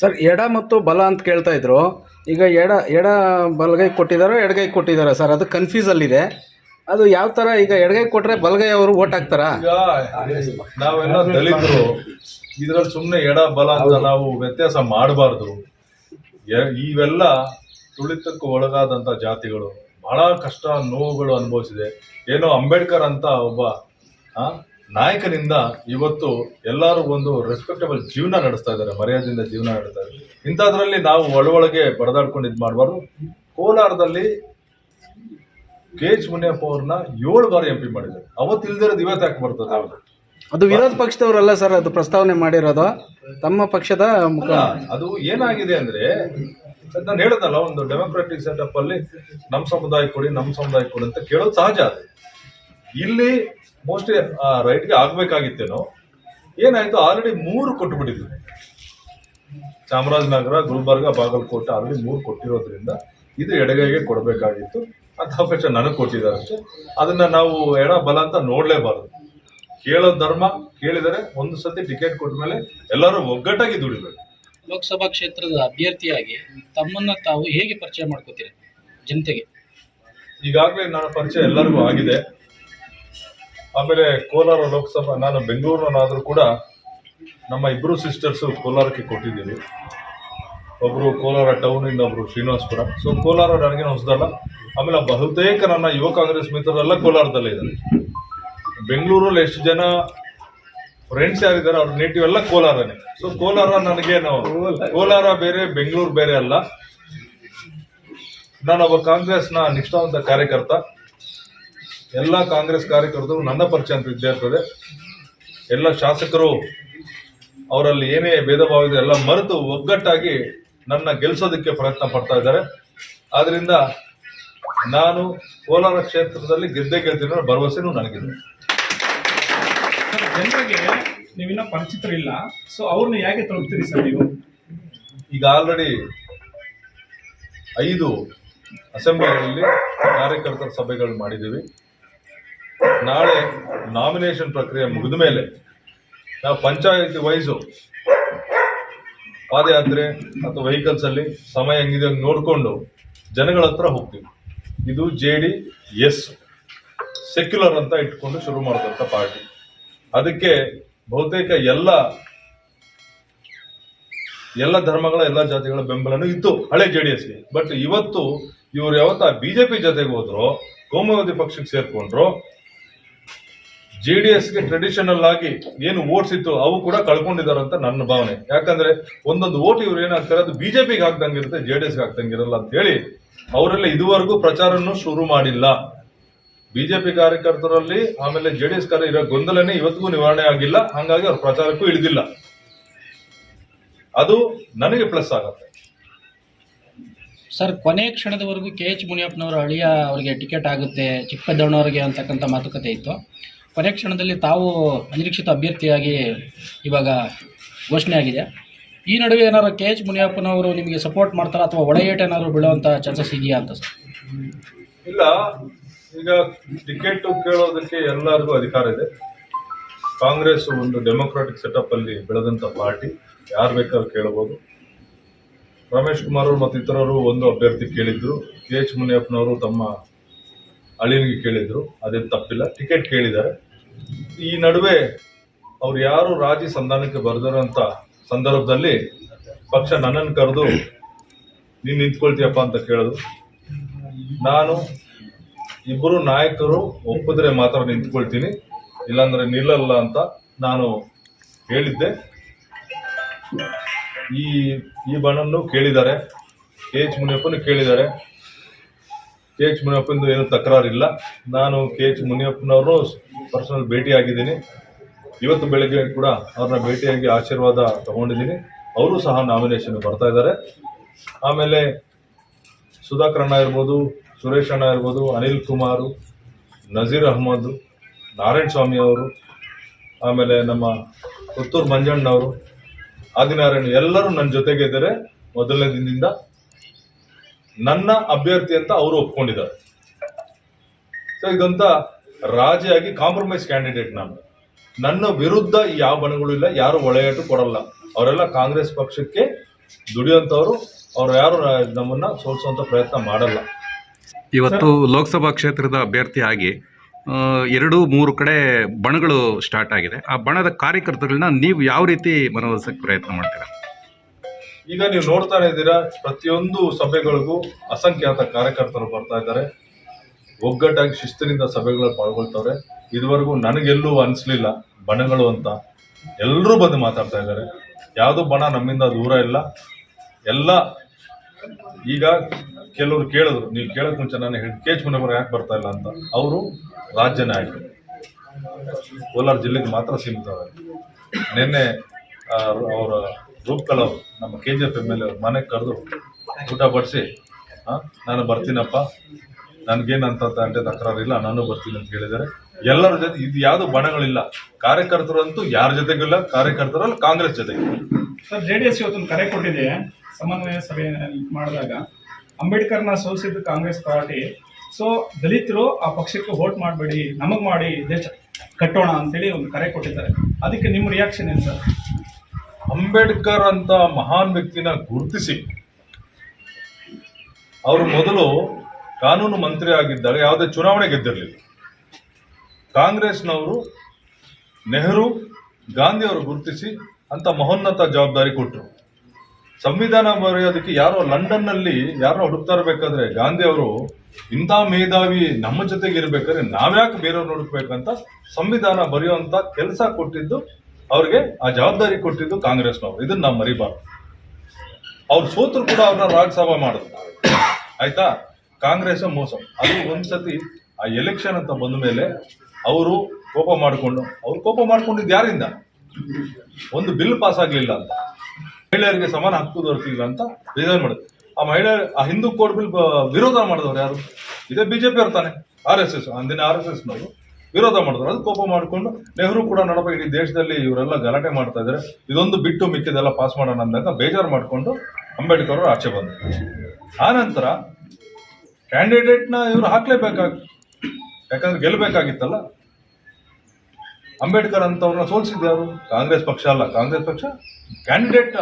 Sir ಎಡ ಮತ್ತು ಬಲ ಅಂತ ಕೇಳ್ತಾ ಇದ್ರು. ಈಗ ಎಡ ಎಡ ಬಲಗೈ ಕೊಟ್ಟಿದಾರೋ ಎಡಗೈ ಕೊಟ್ಟಿದಾರೋ ಸರ್? ಅದು ಕನ್ಫ್ಯೂಸಲ್ಲಿದೆ ಅದು ಯಾವ ಥರ ಈಗ ಎಡಗೈ ಕೊಟ್ಟರೆ ಬಲಗೈ ಅವರು ಓಟ್ ಹಾಕ್ತಾರಾ? ಈಗ ನಾವೆಲ್ಲ ದಲಿತರು ಇದ್ರಲ್ಲಿ ಸುಮ್ಮನೆ ಎಡ ಬಲ ಅಂತ ನಾವು ವ್ಯತ್ಯಾಸ ಮಾಡಬಾರ್ದು. ಇವೆಲ್ಲ ತುಳಿತಕ್ಕೆ ಒಳಗಾದಂತ ಜಾತಿಗಳು. ಬಹಳ ಕಷ್ಟ ನೋವುಗಳು ಅನುಭವಿಸಿದೆ. ಏನೋ ಅಂಬೇಡ್ಕರ್ ಅಂತ ಒಬ್ಬ ನಾಯಕನಿಂದ ಇವತ್ತು ಎಲ್ಲರೂ ಒಂದು ರೆಸ್ಪೆಕ್ಟಬಲ್ ಜೀವನ ನಡೆಸ್ತಾ ಇದ್ದಾರೆ ಮರ್ಯಾದೆಯಿಂದ ಜೀವನ ನಡೆಸ್ತಾ ಇದ್ದಾರೆ. ಇಂಥದ್ರಲ್ಲಿ ನಾವು ಒಳಒಳಗೆ ಬಡದಾಡ್ಕೊಂಡು ಇದು ಮಾಡಬಾರ್ದು. ಕೋಲಾರದಲ್ಲಿ ಕೆ ಎಚ್ ಮುನಿಯಪ್ಪ ಅವ್ರನ್ನ ಏಳು ಬಾರಿ ಎಂ ಪಿ ಮಾಡಿದ್ದಾರೆ. ಅವತ್ತು ಇಲ್ದಿರೋದು ಇವತ್ತು ಯಾಕೆ ಬರ್ತದೆ? ಅವ್ರು ಅದು ವಿರೋಧ ಪಕ್ಷದವರಲ್ಲ ಸರ್ ಅದು ಪ್ರಸ್ತಾವನೆ ಮಾಡಿರೋದು. ತಮ್ಮ ಪಕ್ಷದ ಮುಖ. ಅದು ಏನಾಗಿದೆ ಅಂದ್ರೆ ಅದ್ ನಾನು ಹೇಳದಲ್ಲ ಒಂದು ಡೆಮೋಕ್ರೆಟಿಕ್ ಸೆಟಪ್ ಅಲ್ಲಿ ನಮ್ಮ ಸಮುದಾಯ ಕೊಡಿ ನಮ್ಮ ಸಮುದಾಯ ಕೊಡಿ ಅಂತ ಕೇಳೋದು ಸಹಜ ಅದು. ಇಲ್ಲಿ ಮೋಸ್ಟ್ಲಿ ರೈಟ್ಗೆ ಆಗಬೇಕಾಗಿತ್ತೇನೋ ಏನಾಯಿತು ಆಲ್ರೆಡಿ ಮೂರು ಕೊಟ್ಬಿಟ್ಟಿದ್ವಿ ಚಾಮರಾಜನಗರ ಗುಲ್ಬರ್ಗ ಬಾಗಲಕೋಟೆ ಆಲ್ರೆಡಿ ಮೂರು ಕೊಟ್ಟಿರೋದ್ರಿಂದ ಇದು ಎಡಗೈಗೆ ಕೊಡಬೇಕಾಗಿತ್ತು. ಅಂತ ಅವಕಾಶ ನನಗೆ ಕೊಟ್ಟಿದ್ದಾರೆ ಅಷ್ಟೇ. ಅದನ್ನ ನಾವು ಎಡ ಬಲ ಅಂತ ನೋಡಲೇಬಾರದು. ಕೇಳೋ ಧರ್ಮ ಕೇಳಿದರೆ ಒಂದು ಸತಿ ಟಿಕೆಟ್ ಕೊಟ್ಟ ಮೇಲೆ ಎಲ್ಲರೂ ಒಗ್ಗಟ್ಟಾಗಿ ದುಡಿಬೇಕು. ಲೋಕಸಭಾ ಕ್ಷೇತ್ರದ ಅಭ್ಯರ್ಥಿಯಾಗಿ ತಮ್ಮನ್ನ ತಾವು ಹೇಗೆ ಪರಿಚಯ ಮಾಡ್ಕೋತೀರಿ ಜನತೆಗೆ? ಈಗಾಗಲೇ ನನ್ನ ಪರಿಚಯ ಎಲ್ಲರಿಗೂ ಆಗಿದೆ. ಆಮೇಲೆ ಕೋಲಾರ ಲೋಕಸಭಾ, ನಾನು ಬೆಂಗಳೂರಿನಾದರೂ ಕೂಡ ನಮ್ಮ ಇಬ್ಬರು ಸಿಸ್ಟರ್ಸು ಕೋಲಾರಕ್ಕೆ ಕೊಟ್ಟಿದ್ದೀವಿ ಒಬ್ಬರು ಕೋಲಾರ ಟೌನ್ ಇನ್ನೊಬ್ರು ಶ್ರೀನಿವಾಸಪುರ. ಸೊ ಕೋಲಾರ ನನಗೆ ಹೊಸದಲ್ಲ ಆಮೇಲೆ ಬಹುತೇಕ ನನ್ನ ಯುವ ಕಾಂಗ್ರೆಸ್ ಮಿತ್ರರೆಲ್ಲ ಕೋಲಾರದಲ್ಲೇ ಇದ್ದಾರೆ. ಬೆಂಗಳೂರಲ್ಲಿ ಎಷ್ಟು ಜನ ಫ್ರೆಂಡ್ಸ್ ಯಾರಿದ್ದಾರೆ, ಅವ್ರ ನೇಟಿವ್ ಎಲ್ಲ ಕೋಲಾರನೇ. ಸೊ ಕೋಲಾರ ನನಗೇನು ಕೋಲಾರ ಬೇರೆ, ಬೆಂಗಳೂರು ಬೇರೆ ಅಲ್ಲ. ನಾನೊಬ್ಬ ಕಾಂಗ್ರೆಸ್ನ ನಿಷ್ಠಾವಂತ ಕಾರ್ಯಕರ್ತ. ಎಲ್ಲ ಕಾಂಗ್ರೆಸ್ ಕಾರ್ಯಕರ್ತರು ನನ್ನ ಪರಿಚಯ ಅಂತ ಇದ್ದೇ ಇರ್ತದೆ ಎಲ್ಲ ಶಾಸಕರು ಅವರಲ್ಲಿ ಏನೇ ಭೇದ ಭಾವ ಇದೆ ಎಲ್ಲ ಮರೆತು ಒಗ್ಗಟ್ಟಾಗಿ ನನ್ನ ಗೆಲ್ಲಿಸೋದಕ್ಕೆ ಪ್ರಯತ್ನ ಪಡ್ತಾ ಇದ್ದಾರೆ. ಆದ್ದರಿಂದ ನಾನು ಕೋಲಾರ ಕ್ಷೇತ್ರದಲ್ಲಿ ಗೆದ್ದೇ ಗೆಲ್ತೀನಿ ಅನ್ನೋ ಭರವಸೆನೂ ನನಗಿದೆ. ಜನರಿಗೆ ನೀವಿನ್ನ ಪರಿಚಿತರಿಲ್ಲ ಸೊ ಅವ್ರನ್ನ ಹೇಗೆ ತಲುಪ್ತೀರಿ ಸರ್ ನೀವು? ಈಗ ಆಲ್ರೆಡಿ ಐದು ಅಸೆಂಬ್ಲಿಗಳಲ್ಲಿ ಕಾರ್ಯಕರ್ತರ ಸಭೆಗಳು ಮಾಡಿದ್ದೀವಿ. ನಾಳೆ ನಾಮಿನೇಷನ್ ಪ್ರಕ್ರಿಯೆ ಮುಗಿದ ಮೇಲೆ ನಾವು ಪಂಚಾಯತಿ ವೈಸು ಪಾದಯಾತ್ರೆ ಅಥವಾ ವೆಹಿಕಲ್ಸ್ ಅಲ್ಲಿ ಸಮಯ ಹೆಂಗಿದೆ ನೋಡ್ಕೊಂಡು ನೋಡಿಕೊಂಡು ಜನಗಳ ಹತ್ರ ಹೋಗ್ತೀವಿ. ಇದು ಜೆ ಡಿ ಎಸ್ ಸೆಕ್ಯುಲರ್ ಅಂತ ಇಟ್ಕೊಂಡು ಶುರು ಮಾಡಿದಂಥ ಪಾರ್ಟಿ. ಅದಕ್ಕೆ ಬಹುತೇಕ ಎಲ್ಲ ಎಲ್ಲ ಧರ್ಮಗಳ, ಎಲ್ಲ ಜಾತಿಗಳ ಬೆಂಬಲನೂ ಇತ್ತು ಹಳೆ ಜೆ ಡಿ ಬಟ್ ಇವತ್ತು ಇವ್ರು ಯಾವತ್ತ ಬಿಜೆಪಿ ಜೊತೆಗೆ ಹೋದ್ರು, ಕೋಮುವಾದಿ ಪಕ್ಷಕ್ಕೆ ಸೇರ್ಕೊಂಡ್ರು ಜೆ ಡಿ ಎಸ್ಗೆ ಟ್ರೆಡಿಷನಲ್ ಆಗಿ ಏನು ಓಟ್ಸ್ ಇತ್ತು, ಅವು ಕೂಡ ಕಳ್ಕೊಂಡಿದ್ದಾರೆ ಅಂತ ನನ್ನ ಭಾವನೆ. ಯಾಕಂದ್ರೆ ಒಂದೊಂದು ವೋಟ್ ಇವ್ರು ಏನಾಗ್ತಾರೆ ಅದು ಬಿಜೆಪಿಗೆ ಹಾಕ್ದಂಗಿರುತ್ತೆ ಜೆ ಡಿ ಎಸ್ಗೆ ಹಾಕ್ದಂಗಿರಲ್ಲ ಅಂತ ಹೇಳಿ ಅವರೆಲ್ಲ ಇದುವರೆಗೂ ಪ್ರಚಾರನೂ ಶುರು ಮಾಡಿಲ್ಲ. ಬಿಜೆಪಿ ಕಾರ್ಯಕರ್ತರಲ್ಲಿ, ಆಮೇಲೆ ಜೆ ಡಿ ಎಸ್ ಕಾರ್ಯ ಇರೋ ಗೊಂದಲನೇ ಇವತ್ತಿಗೂ ನಿವಾರಣೆ ಆಗಿಲ್ಲ. ಹಾಗಾಗಿ ಅವ್ರ ಪ್ರಚಾರಕ್ಕೂ ಇಳಿದಿಲ್ಲ. ಅದು ನನಗೆ ಪ್ಲಸ್ ಆಗತ್ತೆ. ಸರ್, ಕೊನೆ ಕ್ಷಣದವರೆಗೂ ಕೆ ಎಚ್ ಮುನಿಯಪ್ಪನವರ ಅಳಿಯ ಅವರಿಗೆ ಟಿಕೆಟ್ ಆಗುತ್ತೆ ಚಿಕ್ಕಪೇದಣ್ಣವರಿಗೆ ಅಂತಕ್ಕಂಥ ಮಾತುಕತೆ ಇತ್ತು. ಕೊನೆ ಕ್ಷಣದಲ್ಲಿ ತಾವು ಅನಿರೀಕ್ಷಿತ ಅಭ್ಯರ್ಥಿಯಾಗಿ ಇವಾಗ ಘೋಷಣೆ ಆಗಿದೆ. ಈ ನಡುವೆ ಏನಾದ್ರು ಕೆ ಎಚ್ ಮುನಿಯಪ್ಪನವರು ನಿಮಗೆ ಸಪೋರ್ಟ್ ಮಾಡ್ತಾರಾ ಅಥವಾ ಒಡೆಯೇಟ ಏನಾದ್ರು ಬೀಳುವಂಥ ಚಾನ್ಸಸ್ ಇದೆಯಾ ಅಂತ ಸರ್? ಇಲ್ಲ. ಈಗ ಟಿಕೆಟ್ ಕೇಳೋದಕ್ಕೆ ಎಲ್ಲರಿಗೂ ಅಧಿಕಾರ ಇದೆ. ಕಾಂಗ್ರೆಸ್ ಒಂದು ಡೆಮೊಕ್ರಾಟಿಕ್ ಸೆಟಪ್ ಅಲ್ಲಿ ಬೆಳೆದಂತ ಪಾರ್ಟಿ. ಯಾರು ಬೇಕಾದ್ರೂ ಕೇಳಬಹುದು ರಮೇಶ್ ಕುಮಾರ್ ಅವರು ಮತ್ತು ಇತರರು ಒಂದು ಅಭ್ಯರ್ಥಿ ಕೇಳಿದ್ರು. ಕೆ ಎಚ್ ಮುನಿಯಪ್ಪನವರು ತಮ್ಮ ಅಳಿನಿಗೆ ಕೇಳಿದ್ರು ಅದೇನು ತಪ್ಪಿಲ್ಲ, ಟಿಕೆಟ್ ಕೇಳಿದ್ದಾರೆ. ಈ ನಡುವೆ ಅವ್ರು ಯಾರು ರಾಜಿ ಸಂಧಾನಕ್ಕೆ ಬರೆದಿರೋಂಥ ಸಂದರ್ಭದಲ್ಲಿ ಪಕ್ಷ ನನ್ನನ್ನು ಕರೆದು, ನೀನು ನಿಂತ್ಕೊಳ್ತೀಯಪ್ಪ ಅಂತ ಕೇಳಿದ್ರು. ನಾನು ಇಬ್ಬರು ನಾಯಕರು ಒಪ್ಪಿದ್ರೆ ಮಾತ್ರ ನಿಂತ್ಕೊಳ್ತೀನಿ, ಇಲ್ಲಾಂದ್ರೆ ನಿಲ್ಲಲ್ಲ ಅಂತ ನಾನು ಹೇಳಿದ್ದೆ. ಈ ಈ ಬಣ್ಣನ್ನು ಕೇಳಿದ್ದಾರೆ, ಕೆ ಎಚ್ ಮುನಿಯಪ್ಪನು ಕೇಳಿದ್ದಾರೆ. ಕೆ ಎಚ್ ಮುನಿಯಪ್ಪಂದು ಏನು ತಕರಾರಿಲ್ಲ. ನಾನು ಕೆ ಎಚ್ ಮುನಿಯಪ್ಪನವರು ಪರ್ಸನಲ್ ಭೇಟಿ ಆಗಿದ್ದೀನಿ ಇವತ್ತು ಬೆಳಗ್ಗೆ ಕೂಡ ಅವ್ರನ್ನ ಭೇಟಿಯಾಗಿ ಆಶೀರ್ವಾದ ತಗೊಂಡಿದ್ದೀನಿ. ಅವರು ಸಹ ನಾಮಿನೇಷನ್ ಬರ್ತಾ ಇದ್ದಾರೆ. ಆಮೇಲೆ ಸುಧಾಕರ್ ಅಣ್ಣ ಇರ್ಬೋದು, ಸುರೇಶ್ ಅಣ್ಣ ಇರ್ಬೋದು, ಅನಿಲ್ ಕುಮಾರು, ನಜೀರ್ ಅಹಮದ್, ನಾರಾಯಣ ಸ್ವಾಮಿ ಅವರು, ಆಮೇಲೆ ನಮ್ಮ ಪುತ್ತೂರು ಮಂಜಣ್ಣವರು, ಆದಿನಾರಾಯಣ ಎಲ್ಲರೂ ನನ್ನ ಜೊತೆಗೆ ಇದ್ದಾರೆ. ಮೊದಲನೇ ದಿನದಿಂದ ನನ್ನ ಅಭ್ಯರ್ಥಿ ಅಂತ ಅವರು ಒಪ್ಕೊಂಡಿದ್ದಾರೆ. ಸೊ ಇದಂತ ರಾಜಿಯಾಗಿ ಕಾಂಪ್ರಮೈಸ್ ಕ್ಯಾಂಡಿಡೇಟ್ ನಾನು. ನನ್ನ ವಿರುದ್ಧ ಯಾವ ಬಣಗಳು ಇಲ್ಲ, ಯಾರು ಒಳೆಯಾಟು ಕೊಡಲ್ಲ. ಅವರೆಲ್ಲ ಕಾಂಗ್ರೆಸ್ ಪಕ್ಷಕ್ಕೆ ದುಡಿಯೋಂಥವ್ರು ಅವ್ರು ಯಾರು ನಮ್ಮನ್ನ ಸೋಲಿಸುವಂತ ಪ್ರಯತ್ನ ಮಾಡಲ್ಲ. ಇವತ್ತು ಲೋಕಸಭಾ ಕ್ಷೇತ್ರದ ಅಭ್ಯರ್ಥಿಯಾಗಿ ಆಗಿ ಎರಡು, ಮೂರು ಕಡೆ ಬಣಗಳು ಸ್ಟಾರ್ಟ್ ಆಗಿದೆ. ಆ ಬಣದ ಕಾರ್ಯಕರ್ತರನ್ನ ನೀವು ಯಾವ ರೀತಿ ಮನವೊಲಿಸಕ್ಕೆ ಪ್ರಯತ್ನ ಮಾಡ್ತೀರಾ? ಈಗ ನೀವು ನೋಡ್ತಾನೆ ಇದ್ದೀರಾ, ಪ್ರತಿಯೊಂದು ಸಭೆಗಳಿಗೂ ಅಸಂಖ್ಯಾತ ಕಾರ್ಯಕರ್ತರು ಬರ್ತಾ ಇದ್ದಾರೆ. ಒಗ್ಗಟ್ಟಾಗಿ ಶಿಸ್ತಿನಿಂದ ಸಭೆಗಳಲ್ಲಿ ಪಾಲ್ಗೊಳ್ತವ್ರೆ. ಇದುವರೆಗೂ ನನಗೆಲ್ಲೂ ಅನಿಸ್ಲಿಲ್ಲ ಬಣಗಳು ಅಂತ. ಎಲ್ಲರೂ ಬಂದು ಮಾತಾಡ್ತಾ ಇದ್ದಾರೆ. ಯಾವುದು ಬಣ ನಮ್ಮಿಂದ ದೂರ ಇಲ್ಲ. ಎಲ್ಲ ಈಗ ಕೆಲವರು ಕೇಳಿದ್ರು, ನೀವು ಕೇಳಕ್ ಮುಂಚೆ ನಾನು ಹೇಳಿ, ಕೆ ಎಚ್ ಮುನಿಯವರು ಯಾಕೆ ಬರ್ತಾ ಇಲ್ಲ ಅಂತ? ಅವರು ರಾಜ್ಯ ನಾಯಕರು. ಕೋಲಾರ ಜಿಲ್ಲೆಗೆ ಮಾತ್ರ ಸೀಮಿತವಾಗಿ ನಿನ್ನೆ ಅವರ ರೂಪ್ಕಲ್ ಅವರು, ನಮ್ಮ K G F M L ಮನೆಗೆ ಕರೆದು ಊಟ ಬಡಿಸಿ ನಾನು ಬರ್ತೀನಪ್ಪ ನನಗೇನಂತ అంటే ತಕರಾರಿಲ್ಲ, ನಾನು ಬರ್ತೀನಿ ಅಂತ ಹೇಳಿದ್ದಾರೆ. ಎಲ್ಲರ ಜೊತೆ ಇದು ಯಾವುದು ಬಣಗಳಿಲ್ಲ. ಕಾರ್ಯಕರ್ತರಂತೂ ಯಾರ ಜೊತೆಗಿಲ್ಲ ಕಾರ್ಯಕರ್ತರಲ್ಲಿ ಕಾಂಗ್ರೆಸ್ ಜೊತೆ ಸರ್, ಜೆ ಡಿ ಎಸ್ ಇವತ್ತೊಂದು ಕರೆ ಕೊಟ್ಟಿದೆ. ಸಮನ್ವಯ ಸಭೆ ಮಾಡಿದಾಗ ಅಂಬೇಡ್ಕರ್ನ ಸೋಲಿಸಿದ್ದು ಕಾಂಗ್ರೆಸ್ ಪಾರ್ಟಿ. ಸೊ ದಲಿತರು ಆ ಪಕ್ಷಕ್ಕೆ ವೋಟ್ ಮಾಡಬೇಡಿ, ನಮಗೆ ಮಾಡಿ, ದೇಶ ಕಟ್ಟೋಣ ಅಂತೇಳಿ ಒಂದು ಕರೆ ಕೊಟ್ಟಿದ್ದಾರೆ. ಅದಕ್ಕೆ ನಿಮ್ಮ ರಿಯಾಕ್ಷನ್ ಏನು ಸರ್? ಅಂಬೇಡ್ಕರ್ ಅಂತ ಮಹಾನ್ ವ್ಯಕ್ತಿನ ಗುರುತಿಸಿ. ಅವರು ಮೊದಲು ಕಾನೂನು ಮಂತ್ರಿ ಆಗಿದ್ದಾಗ ಯಾವುದೇ ಚುನಾವಣೆ ಗೆದ್ದಿರಲಿಲ್ಲ. ಕಾಂಗ್ರೆಸ್ನವರು ನೆಹರು, ಗಾಂಧಿ ಅವರು ಗುರುತಿಸಿ ಅಂತ ಮಹೋನ್ನತ ಜವಾಬ್ದಾರಿ ಕೊಟ್ಟರು. ಸಂವಿಧಾನ ಬರೆಯೋದಕ್ಕೆ ಯಾರೋ ಲಂಡನ್ನಲ್ಲಿ ಯಾರೋ ಹುಡುಕ್ತಾ ಇರಬೇಕಾದ್ರೆ ಗಾಂಧಿ ಅವರು ಇಂಥ ಮೇಧಾವಿ ನಮ್ಮ ಜೊತೆಗೆ ಇರಬೇಕಾದ್ರೆ ನಾವ್ಯಾಕೆ ಬೇರೆಯವ್ರು ಹುಡುಕ್ಬೇಕಂತ ಸಂವಿಧಾನ ಬರೆಯುವಂಥ ಕೆಲಸ ಕೊಟ್ಟಿದ್ದು ಅವ್ರಿಗೆ ಆ ಜವಾಬ್ದಾರಿ ಕೊಟ್ಟಿದ್ದು ಕಾಂಗ್ರೆಸ್ನವರು. ಇದನ್ನ ನಾವು ಮರಿಬಾರ್ದು. ಅವ್ರು ಸೋತರು ಕೂಡ ಅವ್ರನ್ನ ರಾಜ್ಯಸಭಾ ಮಾಡಿದ್ರು ಆಯ್ತಾ? ಕಾಂಗ್ರೆಸ್ ಮೋಸ. ಅದು ಒಂದ್ಸತಿ ಆ ಎಲೆಕ್ಷನ್ ಅಂತ ಬಂದ ಮೇಲೆ ಅವರು ಕೋಪ ಮಾಡಿಕೊಂಡು, ಅವ್ರು ಕೋಪ ಮಾಡ್ಕೊಂಡಿದ್ದು ಯಾರಿಂದ? ಒಂದು ಬಿಲ್ ಪಾಸ್ ಆಗಲಿಲ್ಲ ಅಂತ. ಮಹಿಳೆಯರಿಗೆ ಸಮಾನ ಹಕ್ಕು ದೊರಕಿಲ್ಲ ಅಂತ ರಿಸೈನ್ ಮಾಡಿದ್ರು. ಆ ಮಹಿಳೆ, ಆ ಹಿಂದೂ ಕೋಡ್ ಬಿಲ್ ವಿರೋಧ ಮಾಡಿದವ್ರು ಯಾರು? ಇದೇ ಬಿಜೆಪಿ ಅವ್ರು ತಾನೆ. ಆರ್ ಎಸ್ ಎಸ್ ಅಂದಿನ ಆರ್ ಎಸ್ ಎಸ್ ನವರು. ವಿರೋಧ ಮಾಡಿದ್ರು ಅದು ಕೋಪ ಮಾಡಿಕೊಂಡು ನೆಹರು ಕೂಡ ನೋಡಪ್ಪ, ಇಡೀ ದೇಶದಲ್ಲಿ ಇವರೆಲ್ಲ ಗಲಾಟೆ ಮಾಡ್ತಾ ಇದ್ದಾರೆ. ಇದೊಂದು ಬಿಟ್ಟು ಮಿಕ್ಕಿದೆಲ್ಲ ಪಾಸ್ ಮಾಡೋಣ ಅಂದಾಗ ಬೇಜಾರು ಮಾಡಿಕೊಂಡು ಅಂಬೇಡ್ಕರ್ ಅವರು ಆಚೆ ಬಂದರು. ಆನಂತರ ನಂತರ ಕ್ಯಾಂಡಿಡೇಟ್ನ ಇವರು ಹಾಕ್ಲೇಬೇಕಾಗಿ, ಯಾಕಂದ್ರೆ ಗೆಲ್ಲಬೇಕಾಗಿತ್ತಲ್ಲ ಅಂಬೇಡ್ಕರ್ ಅಂತವ್ರನ್ನ ಸೋಲ್ಸಿದ್ದು ಯಾರು? ಕಾಂಗ್ರೆಸ್ ಪಕ್ಷ ಅಲ್ಲ. ಕಾಂಗ್ರೆಸ್ ಪಕ್ಷ ಕ್ಯಾಂಡಿಡೇಟ್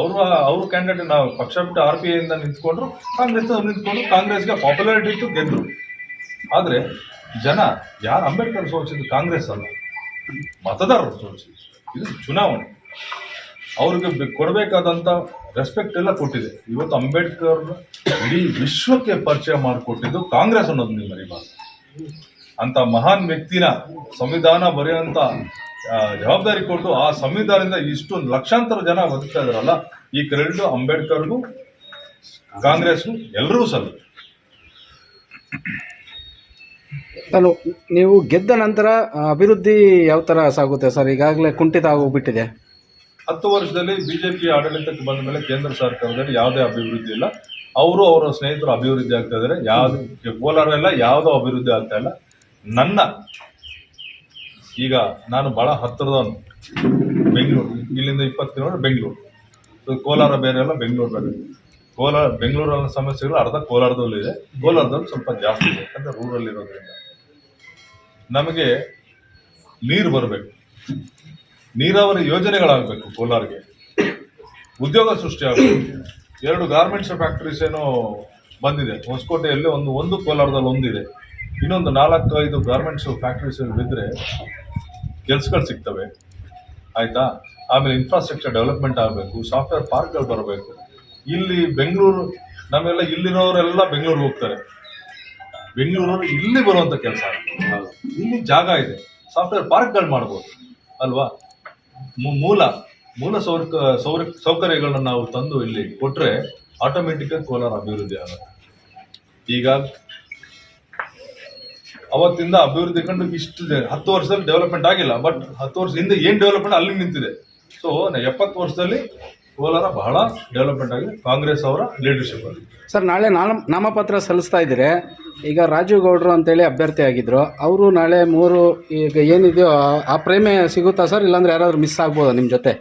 ಅವರು ಅವರು ಕ್ಯಾಂಡಿಡೇಟ್ ನಾವು ಪಕ್ಷ ಬಿಟ್ಟು ಆರ್ ಪಿ ಐಯಿಂದ ನಿಂತ್ಕೊಂಡ್ರು ಕಾಂಗ್ರೆಸ್ ನಿಂತ್ಕೊಂಡು ಕಾಂಗ್ರೆಸ್ಗೆ ಪಾಪ್ಯುಲಾರಿಟಿ ಇತ್ತು ಗೆದ್ದರು ಆದರೆ ಜನ, ಯಾರು ಅಂಬೇಡ್ಕರ್ ಸೋಲ್ಸಿದ್ದು ಕಾಂಗ್ರೆಸ್ ಅಲ್ಲ, ಮತದಾರರು ಸೋಲ್ಸಿದ್ದು. ಇದು ಚುನಾವಣೆ. ಅವ್ರಿಗೆ ಕೊಡಬೇಕಾದಂಥ ರೆಸ್ಪೆಕ್ಟ್ ಎಲ್ಲ ಕೊಟ್ಟಿದೆ. ಇವತ್ತು ಅಂಬೇಡ್ಕರ್ ಇಡೀ ವಿಶ್ವಕ್ಕೆ ಪರಿಚಯ ಮಾಡಿಕೊಟ್ಟಿದ್ದು ಕಾಂಗ್ರೆಸ್ ಅನ್ನೋದು ನೀವು ಮರಿಬಾರ್ದು ಅಂಥ ಮಹಾನ್ ವ್ಯಕ್ತಿನ ಸಂವಿಧಾನ ಬರೆಯುವಂಥ ಜವಾಬ್ದಾರಿ ಕೊಟ್ಟು ಆ ಸಂವಿಧಾನದಿಂದ ಇಷ್ಟೊಂದು ಲಕ್ಷಾಂತರ ಜನ ಬದುಕ್ತಾ ಇದಾರಲ್ಲ ಈ ಕ್ರೆಡಿಟ್ ಅಂಬೇಡ್ಕರ್ಗೂ, ಕಾಂಗ್ರೆಸ್ಗೂ ಎಲ್ಲರೂ ಸಲ್ಲ ನಾನು ನೀವು ಗೆದ್ದ ನಂತರ ಅಭಿವೃದ್ಧಿ ಯಾವ ಥರ ಸಾಗುತ್ತೆ ಸರ್? ಈಗಾಗಲೇ ಕುಂಠಿತ ಆಗೋಗ್ಬಿಟ್ಟಿದೆ. ಹತ್ತು ವರ್ಷದಲ್ಲಿ ಬಿಜೆಪಿ ಆಡಳಿತಕ್ಕೆ ಬಂದ ಮೇಲೆ ಕೇಂದ್ರ ಸರ್ಕಾರದಲ್ಲಿ ಯಾವುದೇ ಅಭಿವೃದ್ಧಿ ಇಲ್ಲ. ಅವರು ಅವರ ಸ್ನೇಹಿತರು ಅಭಿವೃದ್ಧಿ ಆಗ್ತಾ ಇದ್ದಾರೆ. ಯಾವುದು ಕೋಲಾರ ಎಲ್ಲ ಯಾವುದೋ ಅಭಿವೃದ್ಧಿ ಆಗ್ತಾ ಇಲ್ಲ. ನನ್ನ, ಈಗ ನಾನು ಭಾಳ ಹತ್ತಿರದವನು, ಬೆಂಗಳೂರು. ಇಲ್ಲಿಂದ ಇಪ್ಪತ್ತು ಕಿಲೋಮೀಟರ್ ಬೆಂಗಳೂರು. ಸೊ, ಕೋಲಾರ ಬೇರೆ ಅಲ್ಲ, ಬೆಂಗಳೂರು ಬೇರೆ. ಕೋಲಾರ ಬೆಂಗಳೂರಲ್ಲಿ ಸಮಸ್ಯೆಗಳು ಅರ್ಧ ಕೋಲಾರದಲ್ಲೂ ಇದೆ. ಕೋಲಾರದಲ್ಲಿ ಸ್ವಲ್ಪ ಜಾಸ್ತಿ ಇದೆ. ಯಾಕಂದರೆ ರೂರಲ್ ಇರೋದ್ರಿಂದ ನಮಗೆ ನೀರು ಬರಬೇಕು. ನೀರಾವರಿ ಯೋಜನೆಗಳಾಗಬೇಕು ಕೋಲಾರ್ಗೆ. ಉದ್ಯೋಗ ಸೃಷ್ಟಿ ಆಗಬೇಕು. ಎರಡು ಗಾರ್ಮೆಂಟ್ಸ್ ಫ್ಯಾಕ್ಟ್ರೀಸ್ ಏನೋ ಬಂದಿದೆ. ಹೊಸಕೋಟೆಯಲ್ಲಿ ಒಂದು ಒಂದು ಕೋಲಾರದಲ್ಲಿ ಒಂದಿದೆ. ಇನ್ನೊಂದು ನಾಲ್ಕು, ಐದು ಗಾರ್ಮೆಂಟ್ಸ್ ಫ್ಯಾಕ್ಟ್ರೀಸ್ ಬಿದ್ದರೆ ಕೆಲಸಗಳು ಸಿಗ್ತವೆ. ಆಯಿತಾ? ಆಮೇಲೆ ಇನ್ಫ್ರಾಸ್ಟ್ರಕ್ಚರ್ ಡೆವಲಪ್ಮೆಂಟ್ ಆಗಬೇಕು ಸಾಫ್ಟ್ವೇರ್ ಪಾರ್ಕ್ಗಳು ಬರಬೇಕು. ಇಲ್ಲಿ ಬೆಂಗಳೂರು, ನಮ್ಮೆಲ್ಲ ಇಲ್ಲಿರೋರೆಲ್ಲ ಬೆಂಗಳೂರಿಗೆ ಹೋಗ್ತಾರೆ. ಬೆಂಗಳೂರವರು ಇಲ್ಲಿ ಬರುವಂಥ ಕೆಲಸ ಇಲ್ಲಿ ಜಾಗ ಇದೆ. ಸಾಫ್ಟ್ವೇರ್ ಪಾರ್ಕ್ಗಳು ಮಾಡ್ಬೋದು. ಅಲ್ವಾ? ಮೂಲ ಮೂಲ ಸೌರ ಸೌರ ಸೌಕರ್ಯಗಳನ್ನ ನಾವು ತಂದು ಇಲ್ಲಿ ಕೊಟ್ಟರೆ ಆಟೋಮೆಟಿಕ್ ಕೋಲಾರ ಅಭಿವೃದ್ಧಿ ಆಗುತ್ತೆ. ಈಗ ಅವತ್ತಿಂದ ಅಭಿವೃದ್ಧಿ ಕಂಡು ಇಷ್ಟು ಹತ್ತು ವರ್ಷದಲ್ಲಿ ಡೆವಲಪ್ಮೆಂಟ್ ಆಗಿಲ್ಲ ಬಟ್ ಹತ್ತು ವರ್ಷ ಹಿಂದೆ ಏನ್ ಡೆವಲಪ್ಮೆಂಟ್ ಅಲ್ಲಿ ನಿಂತಿದೆ? ಸೊ ಎಪ್ಪತ್ತು ವರ್ಷದಲ್ಲಿ ಕೋಲಾರ ಬಹಳ ಡೆವಲಪ್ಮೆಂಟ್ ಆಗಿದೆ ಕಾಂಗ್ರೆಸ್ ಅವರ ಲೀಡರ್ಶಿಪ್ ಅಲ್ಲಿ. ಸರ್ ನಾಳೆ ನಾಮ, ನಾಮಪತ್ರ ಸಲ್ಲಿಸ್ತಾ ಇದ್ದೀರಿ. ಈಗ ರಾಜೀವ್ ಗೌಡ್ರು ಅಂತೇಳಿ ಅಭ್ಯರ್ಥಿ ಆಗಿದ್ರು. ಅವರು ನಾಳೆ ಮೂರು, ಈಗ ಏನಿದೆಯೋ ಆ ಪ್ರೇಮೆ ಸಿಗುತ್ತಾ ಸರ್ ಇಲ್ಲಾಂದ್ರೆ ಯಾರಾದರೂ ಮಿಸ್ ಆಗ್ಬೋದಾ ನಿಮ್ಮ ಜೊತೆ?